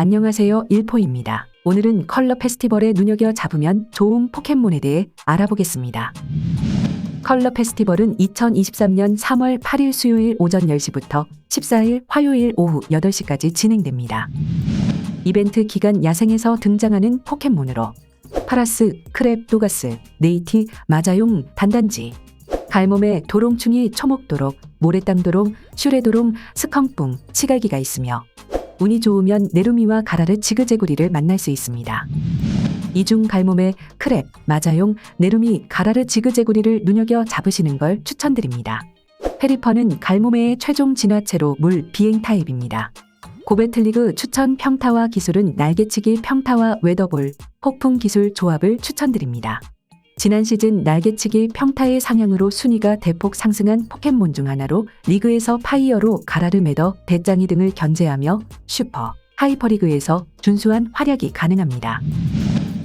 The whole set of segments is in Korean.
안녕하세요. 일포입니다. 오늘은 컬러 페스티벌에 눈여겨 잡으면 좋은 포켓몬에 대해 알아보겠습니다. 컬러 페스티벌은 2023년 3월 8일 수요일 오전 10시부터 14일 화요일 오후 8시까지 진행됩니다. 이벤트 기간 야생에서 등장하는 포켓몬으로 파라스, 크랩, 도가스, 네이티, 마자용, 단단지, 갈몸에 도롱충이 초목도록, 모래땅도롱, 슈레도롱, 스컹뿡, 치갈기가 있으며 운이 좋으면 네루미와 가라르 지그재구리를 만날 수 있습니다. 이중 갈몸에 크랩, 마자용, 네루미, 가라르 지그재구리를 눈여겨 잡으시는 걸 추천드립니다. 페리퍼는 갈몸의 최종 진화체로 물 비행 타입입니다. 고베틀리그 추천 평타와 기술은 날개치기 평타와 웨더볼, 폭풍 기술 조합을 추천드립니다. 지난 시즌 날개치기 평타의 상향으로 순위가 대폭 상승한 포켓몬 중 하나로 리그에서 파이어로 가라르 메더, 배짱이 등을 견제하며 슈퍼, 하이퍼리그에서 준수한 활약이 가능합니다.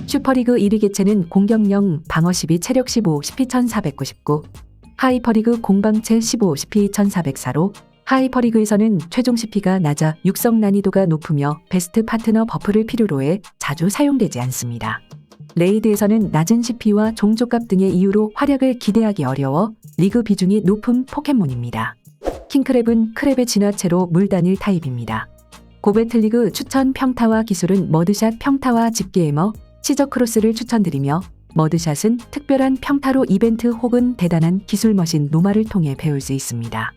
슈퍼리그 1위 개체는 공격 0, 방어 12, 체력 15, 스피 1499, 하이퍼리그 공방체 15, 스피 1404로 하이퍼리그에서는 최종 CP가 낮아 육성 난이도가 높으며 베스트 파트너 버프를 필요로 해 자주 사용되지 않습니다. 레이드에서는 낮은 CP와 종족값 등의 이유로 활약을 기대하기 어려워 리그 비중이 높은 포켓몬입니다. 킹크랩은 크랩의 진화체로 물단일 타입입니다. 고베틀리그 추천 평타와 기술은 머드샷 평타와 집게해머, 시저 크로스를 추천드리며 머드샷은 특별한 평타로 이벤트 혹은 대단한 기술 머신 노마를 통해 배울 수 있습니다.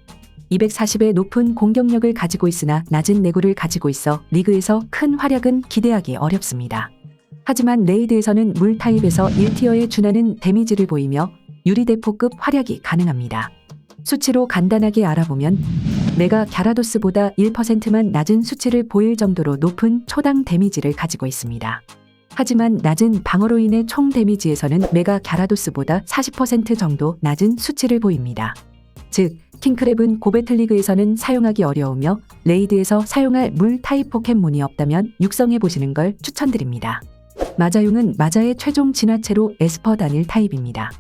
240의 높은 공격력을 가지고 있으나 낮은 내구를 가지고 있어 리그에서 큰 활약은 기대하기 어렵습니다. 하지만 레이드에서는 물 타입에서 1티어에 준하는 데미지를 보이며 유리대포급 활약이 가능합니다. 수치로 간단하게 알아보면 메가 갸라도스보다 1%만 낮은 수치를 보일 정도로 높은 초당 데미지를 가지고 있습니다. 하지만 낮은 방어로 인해 총 데미지에서는 메가 갸라도스보다 40% 정도 낮은 수치를 보입니다. 즉, 킹크랩은 고베틀리그에서는 사용하기 어려우며 레이드에서 사용할 물 타입 포켓몬이 없다면 육성해 보시는 걸 추천드립니다. 마자용은 마자의 최종 진화체로 에스퍼 단일 타입입니다.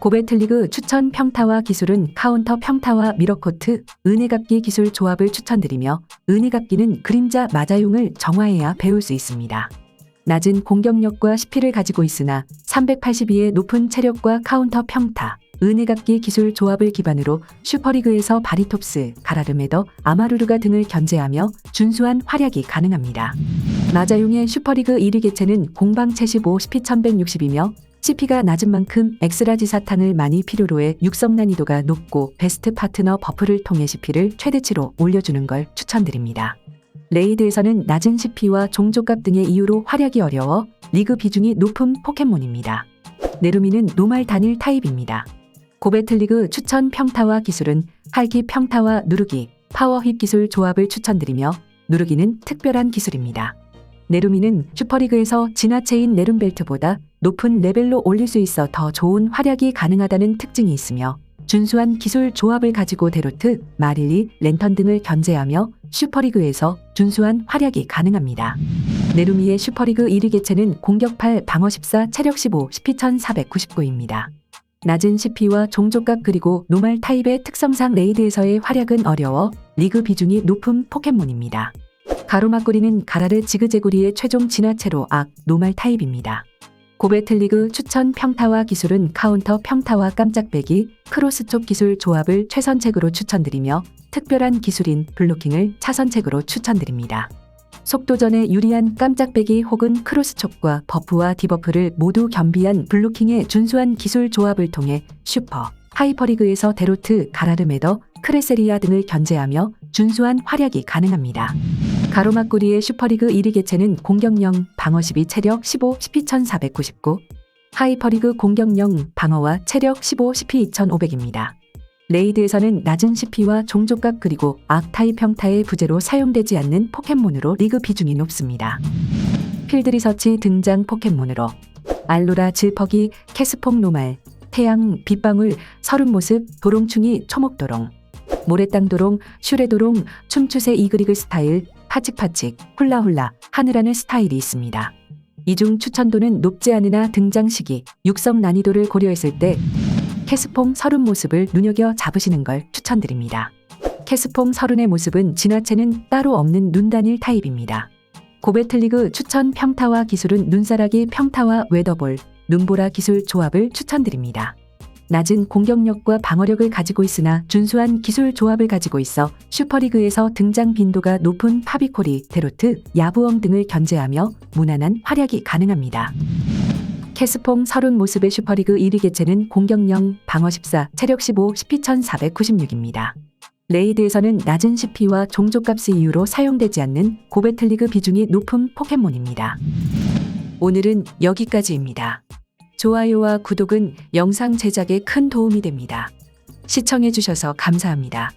고베틀리그 추천 평타와 기술은 카운터 평타와 미러코트, 은혜갑기 기술 조합을 추천드리며 은혜갑기는 그림자 마자용을 정화해야 배울 수 있습니다. 낮은 공격력과 스피를 가지고 있으나 382의 높은 체력과 카운터 평타, 은혜갑기 기술 조합을 기반으로 슈퍼리그에서 바리톱스, 가라르메더, 아마루르가 등을 견제하며 준수한 활약이 가능합니다. 마자용의 슈퍼리그 1위 개체는 공방 75, 스피 1160이며 CP가 낮은 만큼 엑스라지 사탕을 많이 필요로 해 육성 난이도가 높고 베스트 파트너 버프를 통해 CP를 최대치로 올려주는 걸 추천드립니다. 레이드에서는 낮은 CP와 종족값 등의 이유로 활약이 어려워 리그 비중이 높은 포켓몬입니다. 네루미는 노말 단일 타입입니다. 고베틀리그 추천 평타와 기술은 할기 평타와 누르기, 파워힙 기술 조합을 추천드리며 누르기는 특별한 기술입니다. 네루미는 슈퍼리그에서 진화체인 네룸벨트보다 높은 레벨로 올릴 수 있어 더 좋은 활약이 가능하다는 특징이 있으며 준수한 기술 조합을 가지고 데로트, 마릴리, 랜턴 등을 견제하며 슈퍼리그에서 준수한 활약이 가능합니다. 네루미의 슈퍼리그 1위 개체는 공격 8, 방어 14, 체력 15, 스피 1499입니다. 낮은 CP와 종족값 그리고 노말 타입의 특성상 레이드에서의 활약은 어려워 리그 비중이 높은 포켓몬입니다. 가로막구리는 가라르 지그재구리의 최종 진화체로 악, 노말 타입입니다. 고베틀리그 추천 평타와 기술은 카운터 평타와 깜짝배기, 크로스촉 기술 조합을 최선책으로 추천드리며 특별한 기술인 블로킹을 차선책으로 추천드립니다. 속도전에 유리한 깜짝배기 혹은 크로스촉과 버프와 디버프를 모두 겸비한 블로킹의 준수한 기술 조합을 통해 슈퍼, 하이퍼리그에서 데로트, 가라르메더, 크레세리아 등을 견제하며 준수한 활약이 가능합니다. 가로막구리의 슈퍼리그 1위 개체는 공격 0, 방어 12, 체력 15, 스피 1499, 하이퍼리그 공격 0, 방어와 체력 15, 스피 2500입니다. 레이드에서는 낮은 CP와 종족값 그리고 악타입 평타의 부재로 사용되지 않는 포켓몬으로 리그 비중이 높습니다. 필드리서치 등장 포켓몬으로 알로라 질퍽이, 캐스폭 노말, 태양, 빗방울, 서른 모습, 도롱충이, 초목도롱, 모래땅도롱, 슈레도롱, 춤추새 이그리글 스타일, 파칙파칙, 훌라훌라, 하늘하늘 스타일이 있습니다. 이중 추천도는 높지 않으나 등장 시기, 육성 난이도를 고려했을 때 캐스퐁 서른 모습을 눈여겨 잡으시는 걸 추천드립니다. 캐스퐁 서른의 모습은 진화체는 따로 없는 눈단일 타입입니다. 고베틀리그 추천 평타와 기술은 눈사라기 평타와 웨더볼, 눈보라 기술 조합을 추천드립니다. 낮은 공격력과 방어력을 가지고 있으나 준수한 기술 조합을 가지고 있어 슈퍼리그에서 등장 빈도가 높은 파비코리, 데로트, 야부엉 등을 견제하며 무난한 활약이 가능합니다. 캐스퐁 서른 모습의 슈퍼리그 1위 개체는 공격 0, 방어 14, 체력 15, CP 1496입니다. 레이드에서는 낮은 CP와 종족값의 이유로 사용되지 않는 고배틀리그 비중이 높은 포켓몬입니다. 오늘은 여기까지입니다. 좋아요와 구독은 영상 제작에 큰 도움이 됩니다. 시청해주셔서 감사합니다.